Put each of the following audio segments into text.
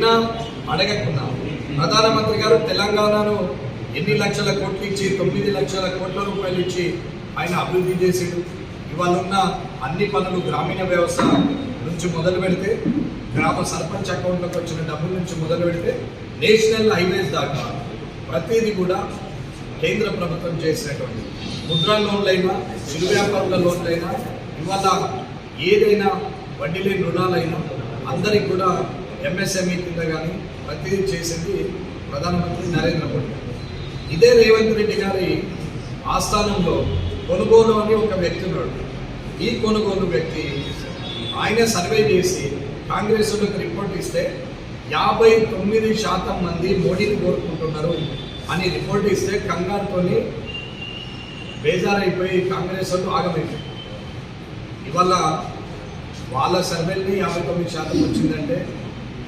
అయినా అడగకున్నా ప్రధానమంత్రి గారు తెలంగాణను ఎన్ని లక్షల కోట్లు ఇచ్చి తొమ్మిది లక్షల కోట్ల రూపాయలు ఇచ్చి ఆయన అభివృద్ధి చేసిండు ఇవాళ ఉన్న అన్ని పనులు గ్రామీణ వ్యవస్థ నుంచి మొదలు పెడితే గ్రామ సర్పంచ్ అకౌంట్లోకి వచ్చిన డబ్బుల నుంచి మొదలు పెడితే నేషనల్ హైవేస్ దాకా ప్రతిదీ కూడా కేంద్ర ప్రభుత్వం చేసినటువంటి ముద్రా లోన్లైనా చిరు వ్యాపారుల లోన్లైనా ఇవాళ ఏదైనా వడ్డీ లేని రుణాలైనా అందరికి కూడా ఎంఎస్ఎంఈ కింద కానీ ప్రతిదీ చేసింది ప్రధానమంత్రి నరేంద్ర మోడీ. ఇదే రేవంత్ రెడ్డి గారి ఆస్థానంలో కొనుగోలు అని ఒక వ్యక్తి ఉన్నాడు. ఈ కొనుగోలు వ్యక్తి ఆయన సర్వే చేసి కాంగ్రెస్ వాళ్ళకి రిపోర్ట్ ఇస్తే యాభై తొమ్మిది శాతం మంది మోడీని కోరుకుంటున్నారు అని రిపోర్ట్ ఇస్తే కంగారుతోని బేజారైపోయి కాంగ్రెస్ వాళ్ళు ఆగమైపోయి ఇవాళ వాళ్ళ సర్వేల్ని యాభై తొమ్మిది శాతం వచ్చిందంటే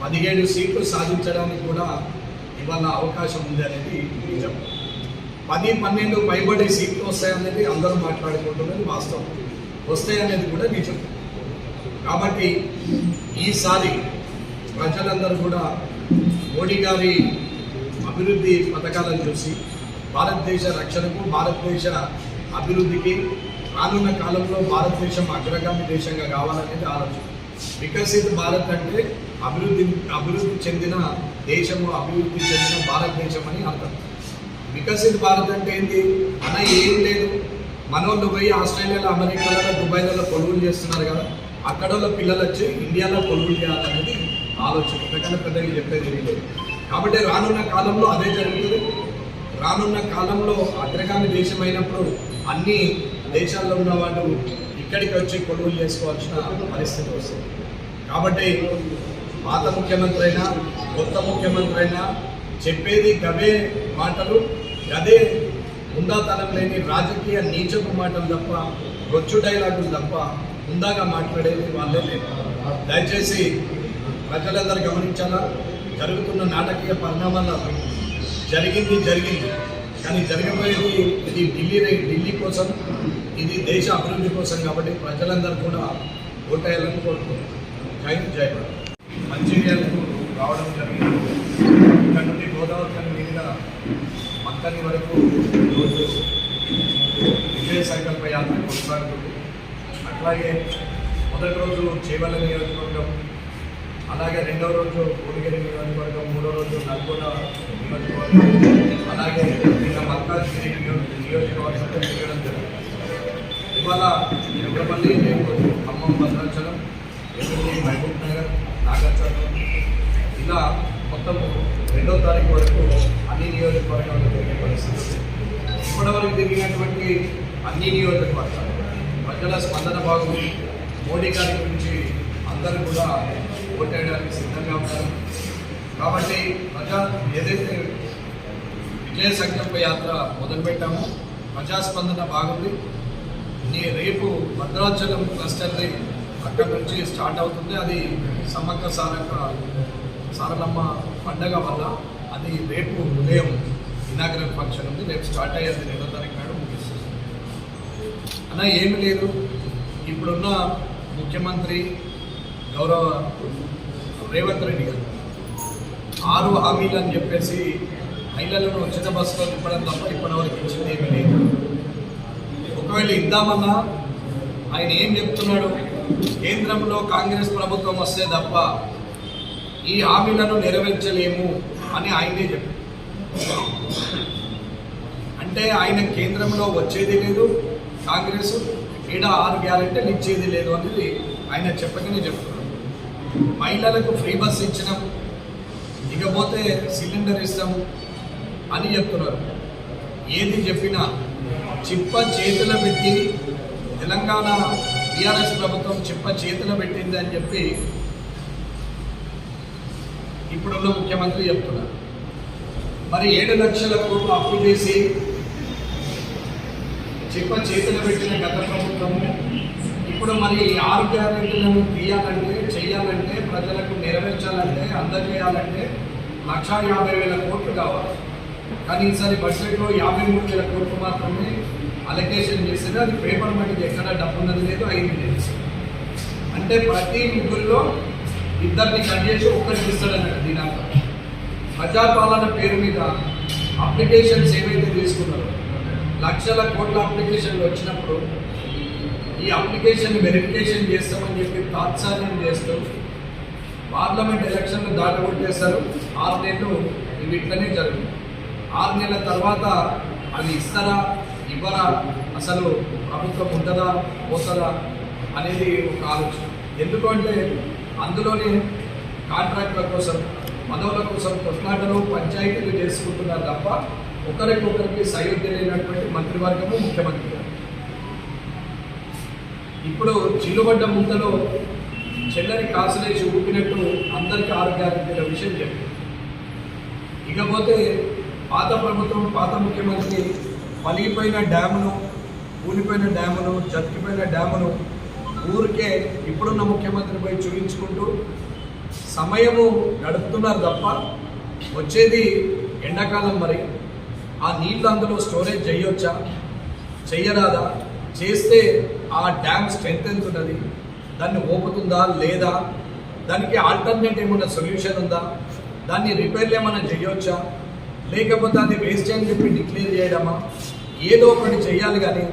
పదిహేడు సీట్లు సాధించడానికి కూడా ఇవాళ అవకాశం ఉంది అనేది నిజం. పది పన్నెండు పైబడి సీట్లు వస్తాయనేది అందరూ మాట్లాడుకుంటున్నది వాస్తవం. వస్తాయనేది కూడా నిజం. కాబట్టి ఈసారి ప్రజలందరూ కూడా మోడీ గారి అభివృద్ధి పథకాలను చూసి భారతదేశ రక్షణకు భారతదేశ అభివృద్ధికి రానున్న కాలంలో భారతదేశం అగ్రగామి దేశంగా కావాలనేది ఆలోచన. వికసిత భారత్ అంటే అభివృద్ధి అభివృద్ధి చెందిన దేశము అభివృద్ధి చెందిన భారతదేశం అని అర్థం వికసిత భారత్ అంటే ఏంటి? అన్న ఏం లేదు. మనోళ్ళు పోయి ఆస్ట్రేలియాలో అమెరికాలో దుబాయ్లలో కొనుగోలు చేస్తున్నారు కదా. అక్కడ పిల్లలు వచ్చి ఇండియాలో కొనుగోలు చేయాలనేది ఆలోచన. ఎందుకంటే పెద్దగా చెప్పేది లేదు. కాబట్టి రానున్న కాలంలో అదే జరుగుతుంది. రానున్న కాలంలో అగ్రగామి దేశం అయినప్పుడు అన్ని దేశాల్లో ఉన్న వాళ్ళు ఇక్కడికి వచ్చి కొనుగోలు చేసుకోవాల్సిన పరిస్థితి వస్తుంది. కాబట్టి పాత ముఖ్యమంత్రి అయినా కొత్త ముఖ్యమంత్రి అయినా చెప్పేది గవే మాటలు గదే ఉందాతనం లేని రాజకీయ నీచపు మాటలు తప్ప రొచ్చు డైలాగులు తప్ప ఉందాగా మాట్లాడేది వాళ్ళే లేదు దయచేసి ప్రజలందరూ గమనించాలా? జరుగుతున్న నాటకీయ పరిణామాల జరిగింది జరిగింది. కానీ జరగబోయేది ఇది ఢిల్లీ ఢిల్లీ కోసం ఇది దేశ అభివృద్ధి కోసం కాబట్టి ప్రజలందరూ కూడా ఓటేయాలని కోరుకుంటున్నాను జై హింద్, జై భారత్. మంచిర్యాలకు రావడం జరిగింది. ఇక్కడ నుండి గోదావరి కానీ మీదుగా మంతని వరకు రోజు విజయ సంకల్ప యాత్ర కొనసాగుతుంది. అట్లాగే మొదటి రోజు చేవల నియోజకవర్గం అలాగే రెండవ రోజు కోడిగిరి నియోజకవర్గం మూడో రోజు నల్గొండ నియోజకవర్గం. అలాగే నిన్న మల్కాజ్గిరి నియోజకవర్గంలో తిరగడం జరిగింది. ఇవాళ ఎర్రపల్లి రేపు ఖమ్మం భద్రాచలం మహబూబ్ నగర్ నాగార్జున ఇలా మొత్తం రెండో తారీఖు వరకు అన్ని నియోజకవర్గాలు జరిగే పరిస్థితి ఇప్పటివరకు తిరిగినటువంటి అన్ని నియోజకవర్గాలు ప్రజల స్పందన బాగుంది మోడీ గారి గురించి అందరూ కూడా ఓటేయడానికి సిద్ధంగా ఉన్నారు. కాబట్టి ప్రజా ఏదైతే విజయ సంకల్ప యాత్ర మొదలుపెట్టాము. ప్రజాస్పందన బాగుంది. నీ రేపు భద్రాచలం క్లస్టర్ని అక్కడి నుంచి స్టార్ట్ అవుతుంది. అది సమ్మక్క సారక్క సారలమ్మ పండగ వల్ల అది రేపు ఉదయం ఇనాగ్రల్ ఫంక్షన్ ఉంది. రేపు స్టార్ట్ అయ్యేది రెండో తారీఖు నాడు ముగిస్తుంది. అన్న ఏమి లేదు. ఇప్పుడున్న ముఖ్యమంత్రి గౌరవ రేవంత్ రెడ్డి గారు ఆరు హామీలు అని చెప్పేసి మహిళలను ఉచిత బస్సులో తిప్పడం తప్ప ఇప్పటివరకు ఇచ్చింది ఏమీ లేదు. ఒకవేళ ఇద్దామన్నా ఆయన ఏం చెప్తున్నాడు? కేంద్రంలో కాంగ్రెస్ ప్రభుత్వం వస్తే తప్ప ఈ హామీలను నెరవేర్చలేము అని ఆయనే చెప్పారు అంటే ఆయన కేంద్రంలో వచ్చేది లేదు కాంగ్రెస్ ఈడ ఆరు గ్యారెంటీలు ఇచ్చేది లేదు అనేది ఆయన చెప్పకనే చెప్తున్నాడు. మహిళలకు ఫ్రీ బస్ ఇచ్చినాం ఇకపోతే సిలిండర్ ఇస్తాము అని చెప్తున్నారు. ఏది చెప్పినా చిప్ప చేతుల పెట్టి తెలంగాణ టీఆర్ఎస్ ప్రభుత్వం చిప్ప చేతుల పెట్టింది అని చెప్పి ఇప్పుడున్న ముఖ్యమంత్రి చెప్తున్నారు. మరి ఏడు లక్షల కోట్లు అప్పు చేసి చిప్ప చేతులు పెట్టిన గత ప్రభుత్వము ఇప్పుడు మరి ఆరు గ్యారెంటీలను తీయాలంటే చేయాలంటే ప్రజలకు నెరవేర్చాలంటే అందజేయాలంటే లక్షా యాభై వేల కోట్లు కావాలి. కానీ ఈసారి బడ్జెట్లో యాభై మూడు వేల కోట్లు మాత్రమే అలొకేషన్ చేసేది అది పేపర్ మనకి ఎక్కడ డబ్బు ఉన్నది లేదు అయింది లేదు. అంటే ప్రతి ముగ్గురులో ఇద్దరిని కట్ చేసి ఒక్కరికి ఇస్తాడన్నట్టు దీని ప్రజాపాలన పేరు మీద అప్లికేషన్స్ ఏవైతే తీసుకున్నారో లక్షల కోట్ల అప్లికేషన్లు వచ్చినప్పుడు ఈ అప్లికేషన్ వెరిఫికేషన్ చేస్తామని చెప్పి తాత్సాన్యం చేస్తూ పార్లమెంట్ ఎలక్షన్లు దాటగొట్టేస్తారు. ఆరు నెలలు ఇవి ఇట్లనే జరుగుతుంది ఆరు నెలల తర్వాత అవి ఇస్తారా ఇవ్వరా అసలు ప్రభుత్వం ఉంటుందా పోతుందా అనేది ఒక ఆలోచన. ఎందుకంటే అందులోనే కాంట్రాక్టుల కోసం పదవుల కోసం కొట్లాటలు పంచాయతీలు చేసుకుంటున్నారు తప్ప ఒకరికొకరికి సయోధ్య లేనటువంటి మంత్రివర్గము ముఖ్యమంత్రి గారు. ఇప్పుడు చిల్లుబడ్డ ముంతలో చెల్లని కాసులేసి ఊపినట్టు అందరికీ ఆరోగ్యానికి విషయం చెప్పారు. ఇకపోతే పాత ప్రభుత్వం పాత ముఖ్యమంత్రి పలిగిపోయిన డ్యామును కూలిపోయిన డ్యామును జతికిపోయిన డ్యామును ఊరికే ఇప్పుడున్న ముఖ్యమంత్రి పోయి చూపించుకుంటూ సమయము గడుపుతున్నారు తప్ప వచ్చేది ఎండాకాలం మరి. ఆ నీళ్ళు అందులో స్టోరేజ్ చేయొచ్చా? చెయ్యరాదా? చేస్తే ఆ డ్యామ్ స్ట్రెంత్ ఎంత ఉన్నది దాన్ని ఓపుతుందా లేదా? దానికి ఆల్టర్నేట్ ఏమైనా సొల్యూషన్ ఉందా? దాన్ని రిపేర్లు ఏమైనా చేయొచ్చా? లేకపోతే అది వేస్ట్ అని చెప్పి డిక్లేర్ చేయడమా? ఏదో ఒకటి చెయ్యాలి కానీ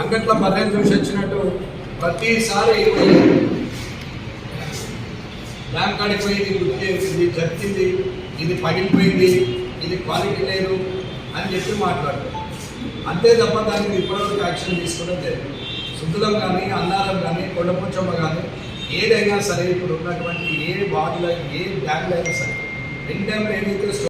అంగట్ల బర్రెలు చూసి వచ్చినట్టు ప్రతిసారి డ్యామ్ కాడికి పోయి ఇది గుర్తు చేసింది జరిగింది ఇది పగిలిపోయింది ఇది క్వాలిటీ లేదు అని చెప్పి మాట్లాడతారు. అంతే తప్ప దానికి ఇప్పటివరకు యాక్షన్ తీసుకోవడం జరిగింది సుద్దులం కానీ అన్నారం కానీ కొండపుచ్చమ్మ కానీ ఏదైనా సరే ఇప్పుడు ఉన్నటువంటి ఏ వార్డులో ఏ డ్యామ్లో అయినా సరే ఎన్ డ్యామ్లు ఏదైతే